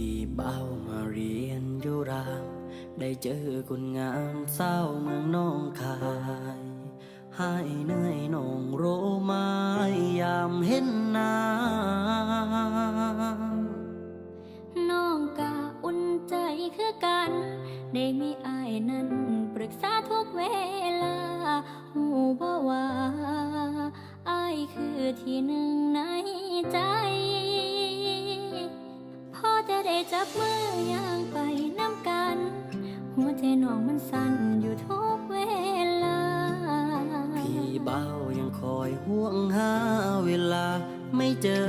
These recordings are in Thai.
พี่เบ้ามาเรียนอยู่รามได้เจอคนงามเศร้าเมืองน้องคายใหายเหนื่อยหนองโรมายามเห็นหน้าน้องกะอุ่นใจคือกัน ได้มีอายนั้นปรึกษาทุกเวลาหูบ่ว่าอายคือที่หนึ่งในใจ พอจะได้จับมือย่างไปน้ำกัน หัวใจน้องมันสั่นอยู่ทุกเวลา พี่เบ้ายังคอยห่วงหาเวลาไม่เจอ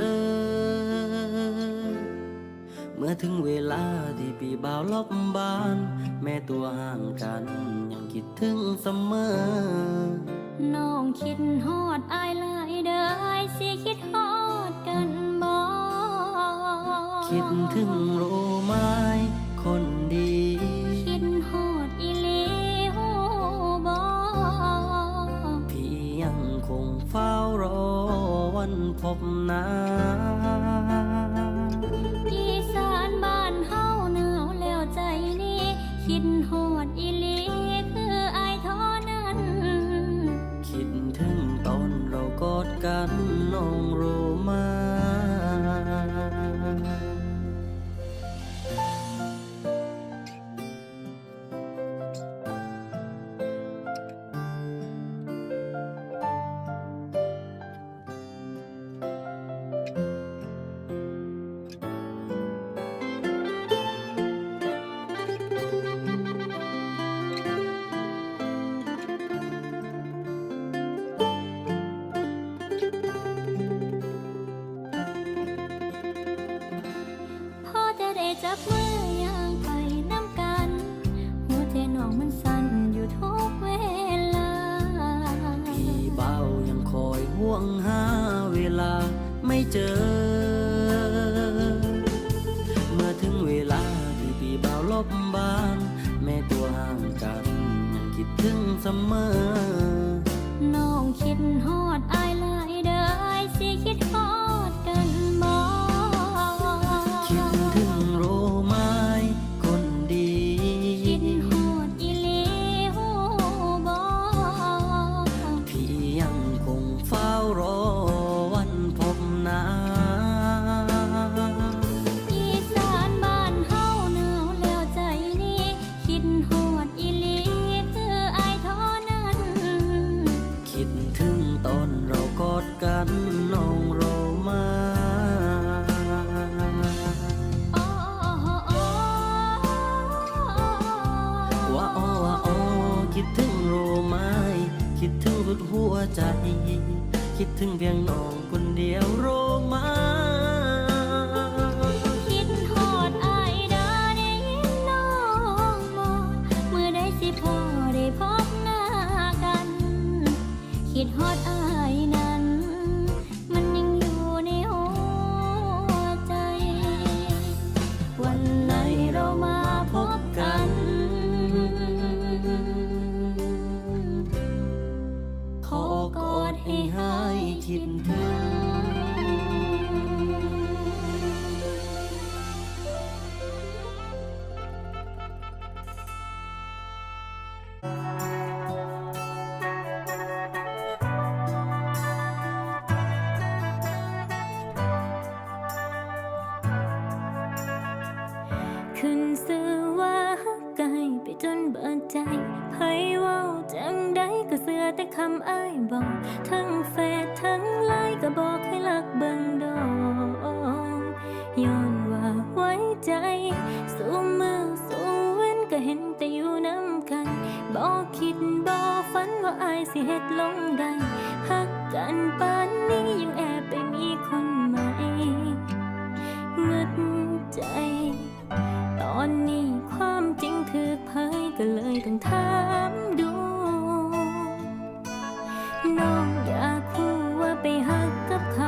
เมื่อถึงเวลาที่พี่เบ้าลบบ้าน แม่ตัวห่างกัน ยังคิดถึงเสมอ น้องคิดฮอดอายหลายเด้ออายสิคิดฮอดกันบ่ คิดถึงรู้ไหมคนดี คิดฮอดอีหลีฮู้บ่พี่ยังคงเฝ้ารอวันพบหน้าอีสานบ้านเฮาหนาวแล้วใจนี้คิดฮอดอีหลีคืออายท่านั้น คิดถึงตอนเรากอดกันน้องรู้ วงหาเวลาไม่เจอ เมื่อถึงเวลาที่พี่เบาลบบ้าน แม่ตัวห่างกันยังคิดถึงเสมอ น้องคิดฮอันน้องโรมาว่าอ้อว่าอ้อคิดถึงโรมาคิดถึงรุดหัวใจ คิดถึงเพียง ให้หายคิดถึงขึ้นสือว่าฮักไกลไปจนเบิดใจ ไผเว้าจังใดก็เสือแต่คำอ้ายบอก ทั้งเฟซทั้งไลน์ก็บอกให้ลักเบิ่งดอกย้อนว่าไว้ใจ สู้มือสู้เว้นก็เห็นแต่อยู่น้ำกันบอกคิดบอกฝันว่าอายสิเฮ็ดลงได้ฮักกันปานนี้ยังแอบไปมีคนใหม่เงึดใจ ตอนนี้ความจริงถือเผย ก็เลยต้องถามดู น้องอยากคู่ว่าไปหักกับเขา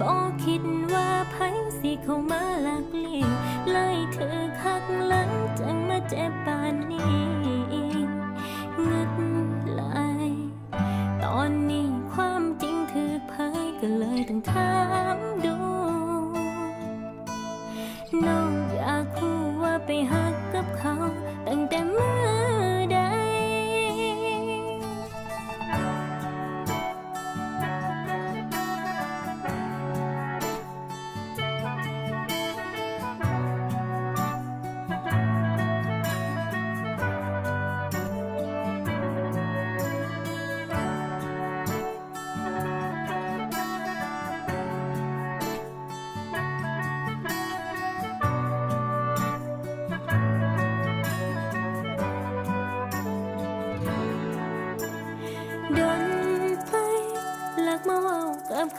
บอกคิดว่าไผสิเข้ามาหลักเลียวไล่เธอคักหลังจังมาเจ็บปานนี้เงึดไหลายตอนนี้ความจริงถือเผยก็เลยต้องถามดู น้องอยากรู้ว่าไปหา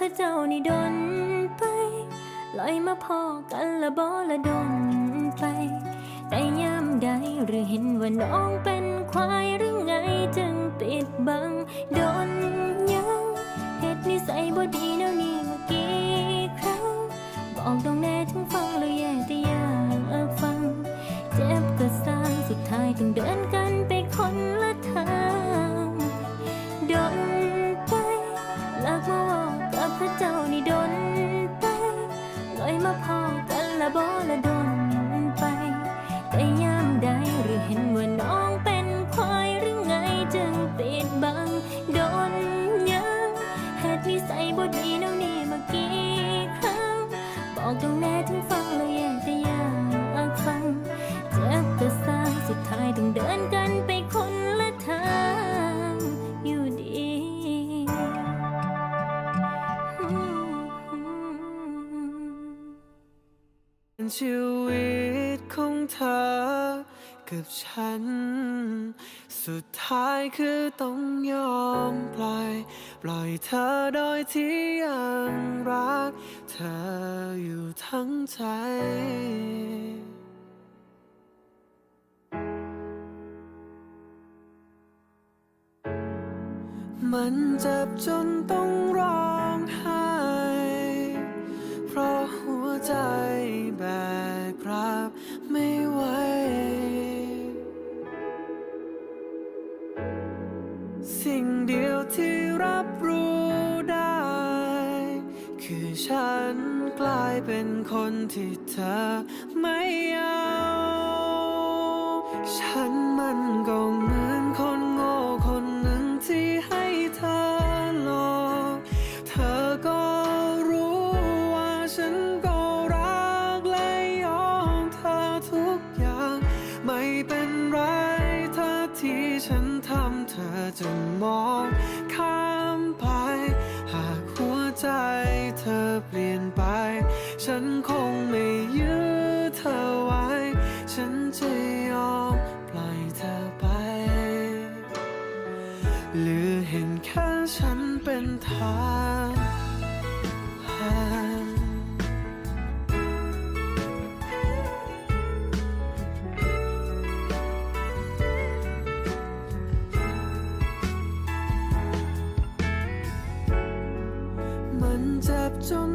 ข้าเจ้านี่ดนไปลอยมาพอกันละบ่ละดนไป แต่ยามใดหรือเห็นว่าน้องเป็นควายหรือไงจึงปิดบังดนยังเหตุนิสัยบ่ดีแนวนี้มากี่ครั้งบอกตรงแน่ถึงฟังแล้วแย่แต่อยากฟัง เจ็บก็สร้างสุดท้ายต้องเดินกันไปคนละ ถ้าเจ้านี่ดนไปลอยมาพอกันละบอละดนไป แต่ยามใดหรือเห็นว่าน้องเป็นควายหรือไงจึงปิดบังโดนยังเหตุนิสัยบ่ดีน้อง กับฉัน สุดท้ายคือต้องยอมปล่อย ปล่อยเธอโดยที่ยังรัก เธออยู่ทั้งใจมันเจ็บจนต้องร้องไห้ เพราะหัวใจแบบายเป็นคนที่เธอไม่เอาฉันมันก็เหมือนคนโง่คนหนึ่งที่ให้เธอหลอกเธอก็รู้ว่าฉันก็รักและยอมเธอทุกอย่าง ไม่เป็นไรถ้าที่ฉันทำเธอจะมองข้ามไป หากหัวใจเธอ ฉันคงไม่ยื้อเธอไว้ ฉันจะยอมปล่อยเธอไป หรือเห็นแค่ฉันเป็นทางผ่านมันเจ็บจน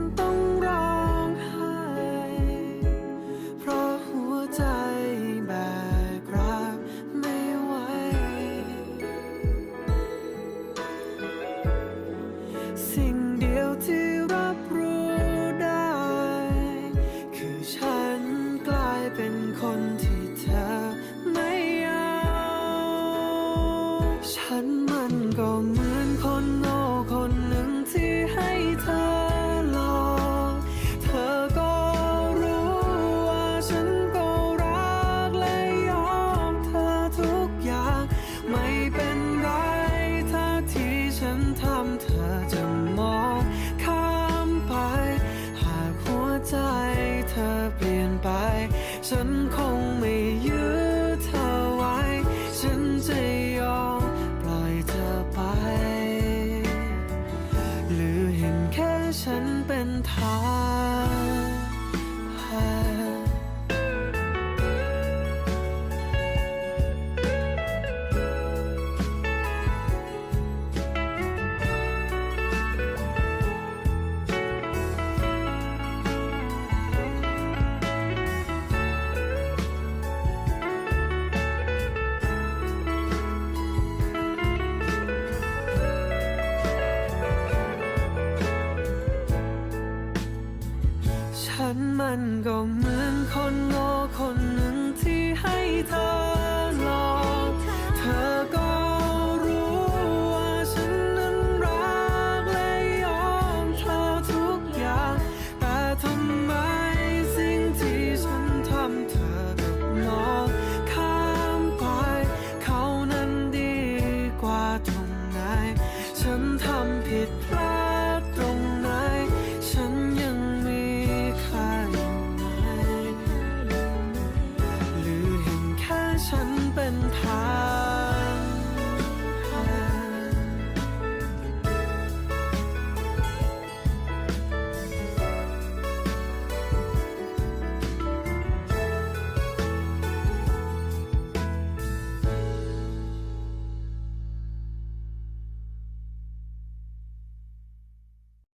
มั